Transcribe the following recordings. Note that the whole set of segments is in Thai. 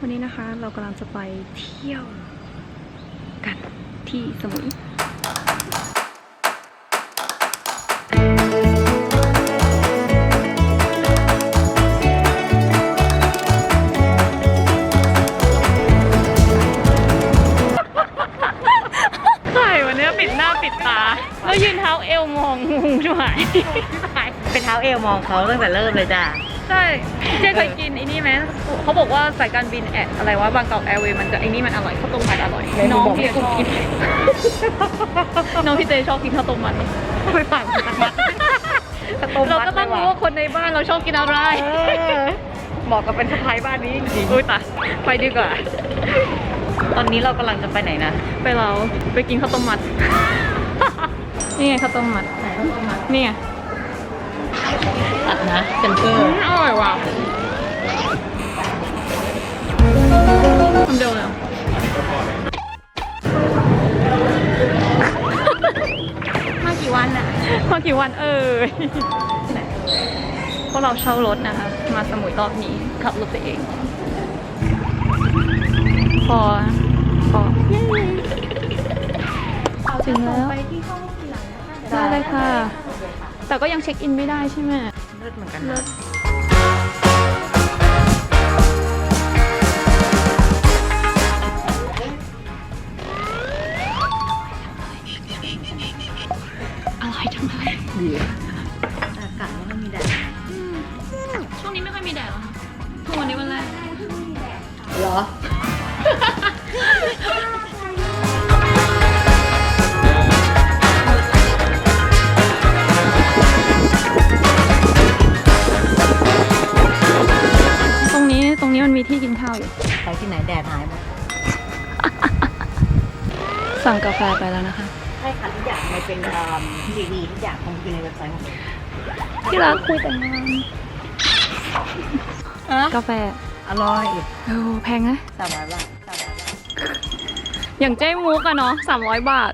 วันนี้นะคะเรากำลังจะไปเที่ยวกันที่สมุยใช่วันนี้ปิดหน้าปิดตา แล้วยืนเท้าเอวมองงูใช่ไหมเป็นเท้าเอวมองเขาตั้งแต่เริ่มเลยจ้ะ ใช่เจ๊เคยกินไอ้นี่ไหมเขาบอกว่าสายการบินแอดอะไรว่าบางกอกแอร์เวย์มันจะไอ้นี่มันอร่อยข้าวต้มมัดอร่อยน้องพี่ชอบกิน น้องพี่เจชอบกินข้าวต้มมัดไปปั่นตะมัดตะต้มเรามัดก็ต้องรู้ว่าคนในบ้านเราชอบกินอะไรเออบอกกับเป็นสะพายบ้านนี้จริงอุ้ยตายไปดีกว่าๆตอนนี้เรากำลังจะไปไหนนะ ไปเราไปกินข้าวต้มมัด นี่ไงข้าวต้มมัดนี่ไง ตัดนะเซนเซออืร์มอร่อยว่ะทำเดียวเลยเหรอมากี่วันอะมากี่วันเอ่ยพวกเราเช่ารถนะคะ มาสมุยรอบนี้ขับรถไปเอง พอ พอเย้ถึงแล้วได้เลยค่ะ แต่ก็ยังเช็คอินไม่ได้ใช่ไหมเลิศเหมือนกันเลินะศอร่อยจังเลยดีอากาศมันมีแดดช่วงนี้ไม่ค่อยมีแดดหรอคะทุกวันนี้วันแรกเหรอ มันมีที่กินข้าวอยู่ ไปที่ไหนแดดหายหมดสั่งกาแฟไปแล้วนะคะ ใช่ค่ะทุกอย่างมันเป็นดีดีทุกอย่างคงอยู่ในเว็บไซต์หมดเลยที่รักคุยแต่งงานอะกาแฟอร่อยโอ้แพงนะสามร้อยบาทสามร้อยบาทอย่างเจ้มุกอะเนาะสามร้อยบาท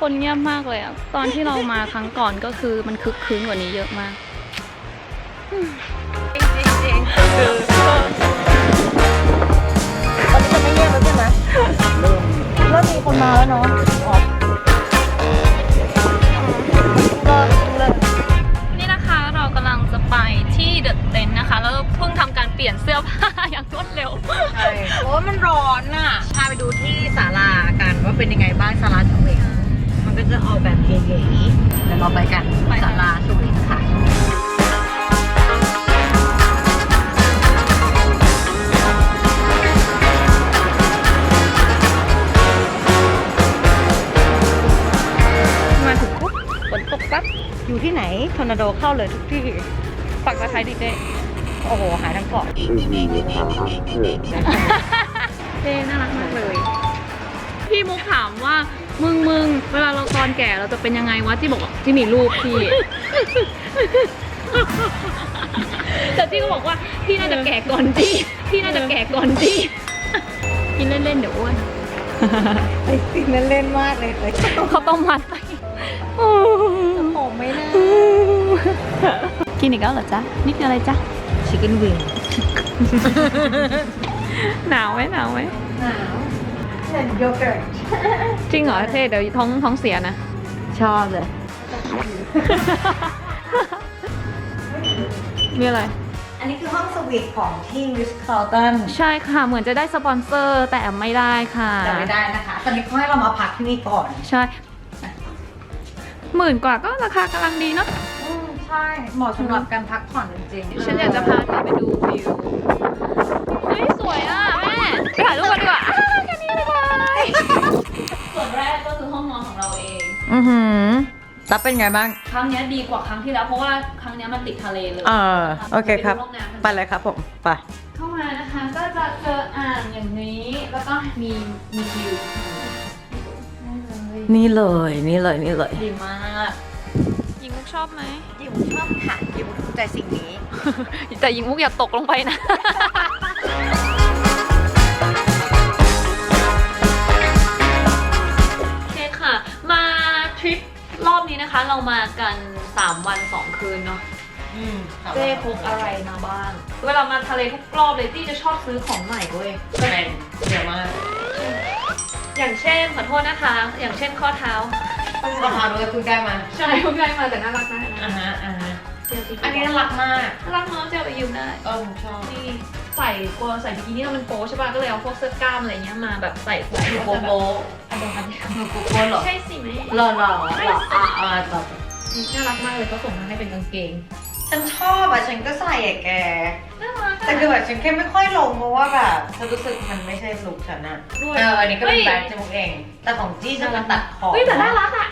คนเงียบมากเลยอะตอนที่เรามาครั้งก่อนก็คือมันคึกคืนกว่านี้เยอะมากจริงจริงคือ ริ่มมีคนมาแล้วเนาะออกเลิกเลิกนี่นะคะเรากำลังจะไปที่เดอะเต็นนะคะ แล้วเพิ่งทำการเปลี่ยนเสื้อผ้าอย่างรวดเร็ว ใช่โอ้ยมันร้อนน่ะ พาไปดูที่ศาลากันว่าเป็นยังไงบ้างศาลาสวิงมันก็จะออกแบบเก๋ๆเดี๋ยวเราไปกันไปค่ะศาลาสวิงค่ะ ปั๊บอยู่ที่ไหนทอร์นาโดเข้าเลยทุกที่ปักตะไคร้ดิเจ้โอ้โห หายทั้งเกาะเจ้น่ารักมากเลย พี่มุกถามว่ามึงมึงเวลาเราตอนแก่เราจะเป็นยังไงวะที่บอกว่าที่มีรูปพี่ แต่ที่ก็บอกว่าพี่น่าจะแก่ก่อนจี้พี่น่าจะแก่ก่อนจี้กินเล่นๆเดี๋ยวอ้วนไอ้สิ่งนั้นเล่นมากเลยเลยเขาต้องมัดไป ผมไม่น่ากินอีกแล้วเหรอจ๊ะ นี่คืออะไรจ๊ะ ชิคเก้นวิงหนาวไหมหนาวไหมหนาวเห็นโยเกิร์ตจริงเหรอเท่เดี๋ยวท้องท้องเสียนะ ชอบเลย มีอะไร อันนี้คือห้องสวีทของที่ริสคาร์ตันใช่ค่ะ เหมือนจะได้สปอนเซอร์แต่ไม่ได้ค่ะ แต่ไม่ได้นะคะ ตอนนี้เขาให้เรามาพักที่นี่ก่อน ใช่ หมื่นกว่าก็ราคากำลังดีเนาะ อืมใช่เหมาะสำหรับการพักผ่อนจริงๆฉันอยากจะพาเธอไปดูวิว เฮ้ย สวยอะ แม่ ไปถ่ายรูปกันดีกว่าอ้าวแค่นี้เลยบายส่วนแรกก็คือห้องนอนของเราเอง อือหือแล้วเป็นไงบ้าง ครั้งเนี้ยดีกว่าครั้งที่แล้วเพราะว่าครั้งเนี้ยมันติดทะเลเลยเออ โอเคครับ ไปดูห้องน้ำกันไปเลยครับผม ไป เข้ามานะคะ ก็จะเจออ่างอย่างนี้ แล้วก็มีมีวิวได้เลย นี่เลยนี่เลยนี่เลย ดีมากยิงมุกชอบไหม ยิมชอบค่ะยิมถูกใจสิ่งนี้ แต่ยิงมุกอย่าตกลงไปนะ โอเคค่ะ มาทริปรอบนี้นะคะ เรามากัน 3 วัน 2 คืนเนาะ อืมเจ้พกอะไรมาบ้าง เวลามาทะเลทุกรอบเลยตี้จะชอบซื้อของใหม่เว้ย เป็นเยอะมาก อย่างเช่นขอโทษนะคะ อย่างเช่นข้อเท้าราคาด้วยเพิ่งได้มาใช่เพิ่งได้มาแต่น่ารักนะอ่าฮะอ่าฮะเจ้าที่อันนี้น่ารักมาก น่ารักเนาะเจ้าไปยืมได้ เออผมชอบ นี่ใส่กลัวใส่บิกินี่แล้วมันโป๊ใช่ป่ะ ก็เลยเอาพวกเสื้อกล้ามอะไรเงี้ยมาแบบใส่ใส่คือโบโบอันเดียวกันเนี่ยคือโบโบเหรอใช่สิแม่หล่อหล่อหล่ออะอะต่อน่ารักมากเลยเขาส่งมาให้เป็นกางเกง ฉันชอบอะฉันก็ใส่อะแก น่ารักแต่คือแบบฉันแค่ไม่ค่อยลงเพราะว่าแบบฉันรู้สึกมันไม่ใช่ลุคฉันอะด้วยเอออันนี้ก็เป็นฮ้ยแบรนด์จมูกเอง แต่ของจี้จะมาตัดขอบเฮ้ยแต่น่ารักอะ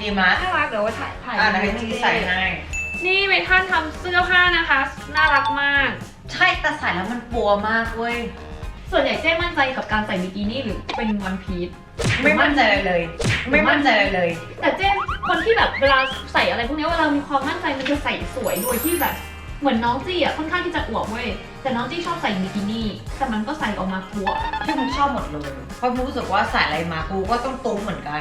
ดีมะน่ารักเดี๋ยวว่าถ่ายถ่ายอะแล้วให้จี้ใส่ให้นี่เมทันทำเสื้อผ้านะคะ น่ารักมาก ใช่แต่ใส่แล้วมันปัวมากเว้ยส่วนใหญ่เจ้มั่นใจกับการใส่บิกินี่หรือเป็นวันพีช ไม่มั่นใจเลยเลย ไม่มั่นใจเลยเลยแต่เจ้คนที่แบบเวลาใส่อะไรพวกเนี้ยเวลามีความมั่นใจมันจะใส่สวยโดยที่แบบ เหมือนน้องจี้อะค่อนข้างที่จะอวบเว้ยแต่น้องจี้ชอบใส่บิกินี่ แต่มันก็ใส่ออกมาปัวพี่มุกชอบหมดเลยเพราะมุกรู้สึกว่าใส่อะไรมากูก็ต้องตุ้มเหมือนกัน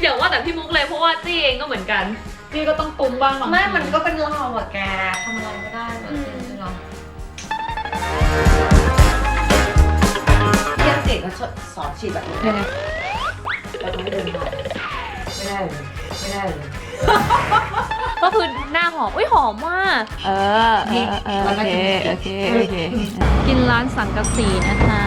อย่าว่าแต่พี่มุกเลยเพราะว่าจี้เองก็เหมือนกันจี้ก็ต้องตุ้มบ้างบางทีไม่มันก็เป็นเราอะแกทำอะไรไม่ได้เลยอืมจริงๆเราเรียนเด็กก็ สอนฉีดแบบนี้ยังไงแล้วก็ไม่เดินผ่านไม่ได้เลยไม่ได้เลยก็คือหน้าหอม อุ้ยหอมมาก เออเออเออโอเค โอเค โอเค กินร้านสังกะสีนะคะ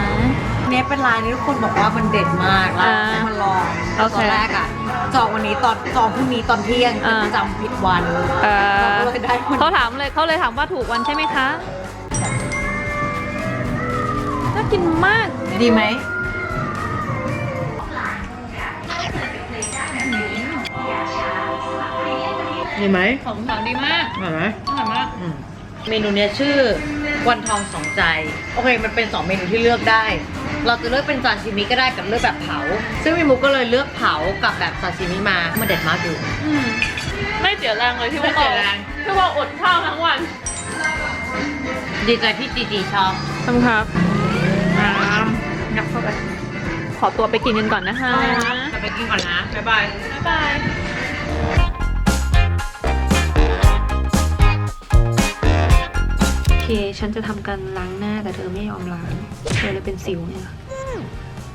เนี่ยเป็นร้านนี้ทุกคนบอกว่ามันเด็ดมากแล้วอ่าให้มันลองโอเคตอนแรกอะจองวันนี้ตอนจองพรุ่งนี้ตอนเที่ยงอ่าจำผิดวันเออเราก็เลยได้วันเขาถามเลยเขาเลยถามว่าถูกวันใช่ไหมคะ น่ากินมาก ดีไหม ดีไหมของถามดีมากอร่อยไหมอร่อยมากอืมเมนูเนี้ยชื่อวันทองสองใจ โอเค มันเป็นสองเมนูที่เลือกได้ เราจะเลือกเป็นซาชิมิก็ได้กับเลือกแบบเผา ซึ่งพี่มุกก็เลยเลือกเผากับแบบซาชิมิมามันเด็ดมากอยู่ อืมไม่เสียแรงเลยที่ว่าไม่เสียแรง ที่ว่าอดข้าวทั้งวันดีใจที่จีจีชอบขอบคุณครับน้ำงับเข้าไปขอตัวไปกินกันก่อนนะคะ จะไปกินก่อนนะ บ๊ายบาย บ๊ายบาย ฉันจะทำการล้างหน้าแต่เธอไม่ยอมล้างเธอเลยเป็นสิวเนี่ย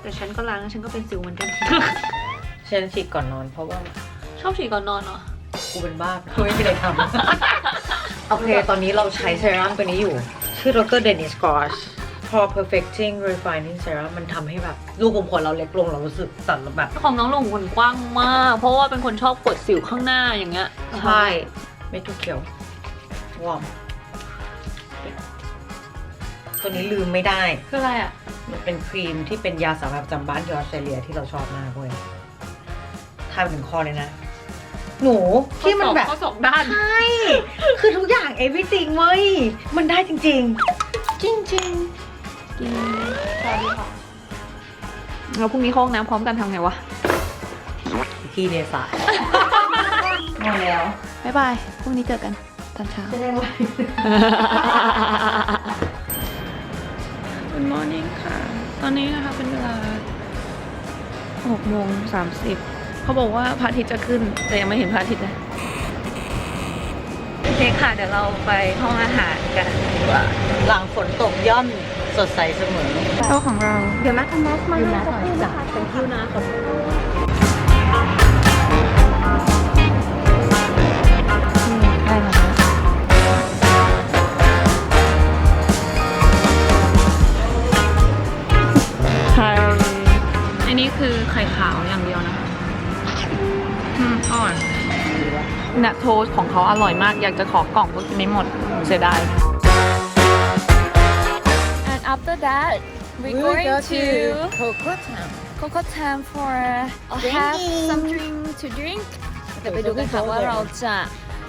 แต่ฉันก็ล้างแล้วฉันก็เป็นสิวเหมือนกัน ฉันฉีดก่อนนอนเพราะว่า ชอบฉีดก่อนนอนเหรอ กูเป็นบ้ากูไม่มีอะไรทำ โอเค ตอนนี้เราใช้เซรั่มตัวนี้อยู่ ชื่อดรเดนิสกอชพอ perfecting refining serum มันทำให้แบบลูกขุมขนเราเล็กลงเรารู้สึกสั่นแบบ ของน้องลงหุ่นกว้างมาก เพราะว่าเป็นคนชอบกดสิวข้างหน้าอย่างเงี้ย ใช่ ไม่ทุกเขียววอร์ม ตัวนี้ลืมไม่ได้ คืออะไรอะ มันเป็นครีมที่เป็นยาสามัญประจำบ้านที่ออสเตรเลียที่เราชอบมากเว้ยทาไปถึงคอเลยนะ หนูที่มันแบบข้อสองด้านใช่คือทุกอย่าง everything เว้ย มันได้จริง ๆ จริงกินสวัสดีค่ะเราพรุ่งนี้เข้าห้องน้ำพร้อมกันทำไงวะๆที่เนสายหมดแล้ว บ๊ายบาย พรุ่งนี้เจอกันตอนเช้า จะได้ไหม Good morning ค่ะ ตอนนี้นะคะเป็นเวลา6โมง30 เขาบอกว่าพระอาทิตย์จะขึ้น แต่ยังไม่เห็นพระอาทิตย์เลยโอเคค่ะ เดี๋ยวเราไปห้องอาหารกันดีกว่าหลังฝนตกย่อมสดใสเสมอโต๊ะของเรา เดี๋ยวแม่ทำม็อกมาอยู่ให้นะสักครู่นะคะเป็นคิวนะขอบคุณ คือไข่ขาวอย่างเดียวนะคะอืมอร่อยเนี่ยโทสต์ของเขาอร่อยมาก อยากจะขอกล่องก็กินไม่หมด เสียดาย and after that we going to Coco Town Coco Town for have some drink to drink เดี๋ยวไปดูกันค่ะว่าเราจะ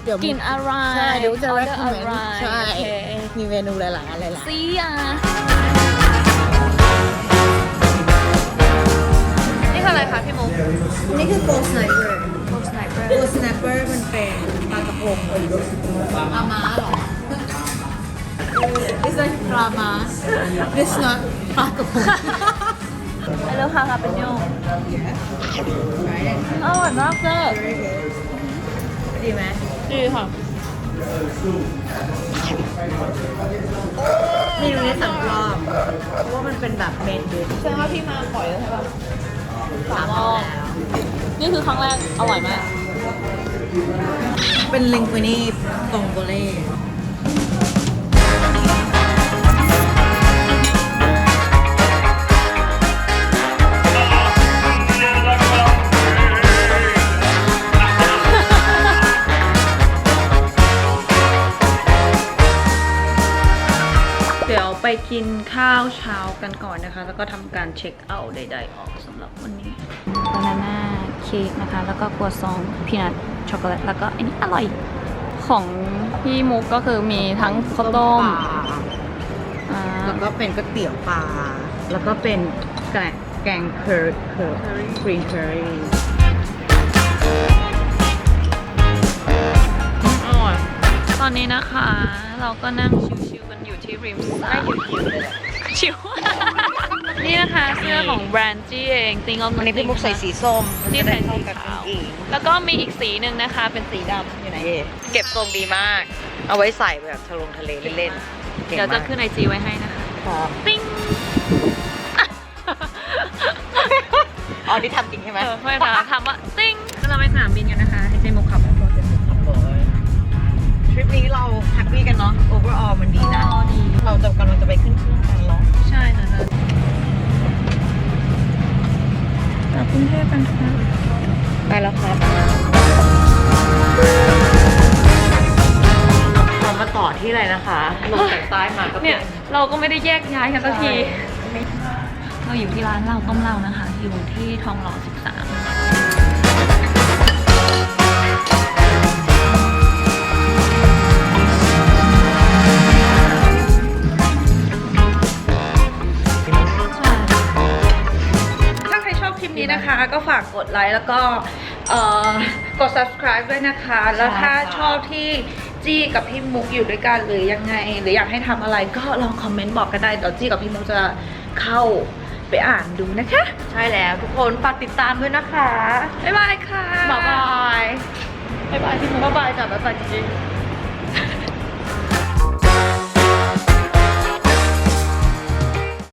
เดี๋ยวกินอะไรใช่เดี๋ยวจะ order recommend อะไรใช่ โอเคมีเมนูหลายๆอะไรหลายซีอะ นี่คืออะไรคะพี่มุกนี่คือ Gold Sniper โ o สไนเปอร์ Gold Sniper มันเป็นปลากระพงปลาม้าเหรอ It's like ปลาม้า It's not ปลากระพงฮัลโหลค่ะเป็นโย Try it อร่อยมากเจ้ Very good ดีไหมดีค่ะเมนูนี้สั่งรอบเพราะว่ามันเป็นแบบเมนดิชแสดงว่าพี่มาบ่อยแล้วใช่ปะ สามรอบแล้วนี่คือครั้งแรกอร่อยมาก เป็นลิงกุนี่ตองโบเล่ กินข้าวเช้ากันก่อนนะคะ แล้วก็ทำการเช็คเอาท์ใดๆออกสำหรับวันนี้บานาน่าเค้กนะคะ แล้วก็กัวซองพีนัทช็อกโกแลตแล้วก็อันนี้อร่อยของพี่มุกก็คือมีทั้งข้าวต้มปลาอ่าแล้วก็เป็นก๋วยเตี๋ยวปลา แล้วก็เป็นแกงแกงเคอร์เคอร์กรีนเคอรี่อร่อยตอนนี้นะคะ เราก็นั่งชิวๆกันอยู่ที่ริมสระชิว นี่นะคะเสื้อของแบรนด์จี้เองติงออมวันนี้พี่มุกใส่สีส้มนี่ใส่สีกับขาวอีกแล้วก็มีอีกสีหนึ่งนะคะ เป็นสีดำอยู่ไหนเก็บทรงดีมาก เอาไว้ใส่แบบทะลงทะเลเล่นๆก่งเดี๋ยวจะมากขึ้นไอจีไว้ให้นะคะครับติ้งอ๋อนี่ทำจริงใช่ไหมเออไม่นะถามว่าติ้งก็เราไปสนามบินกันนะคะให้เจมุกขับรถ ทริปนี้เราแฮปปี้กันเนาะ overall มันดีนะดีเราจะกำลังจะไปขึ้นเครื่องกันเนาะใช่ค่ะกลับกรุงเทพกันค่ะไปแล้วครับเรามาต่อที่อะไรนะคะลงจากใต้มาก็เป็เนี่ยนเราก็ไม่ได้แยกย้ายกันสักทีใช่เราอยู่ที่ร้านเราต้มเหล้านะคะ อยู่ที่ทองหล่อ13 นี้นะคะก็ฝากกดไลค์แล้วก็เอ่อกด subscribe ด้วยนะคะ แล้วถ้าชอบที่จี้กับพี่มุกอยู่ด้วยกันหรือยังไง หรืออยากให้ทำอะไรก็ลองคอมเมนต์บอกกันได้เดี๋ยวจี้กับพี่มุกจะเข้าไปอ่านดูนะคะ ใช่แล้วทุกคนฝากติดตามด้วยนะคะ บ๊ายบายค่ะ บ๊ายบาย บ๊ายบายพี่มุกบ๊ายบายจ้ะบ๊ายบายจริงๆ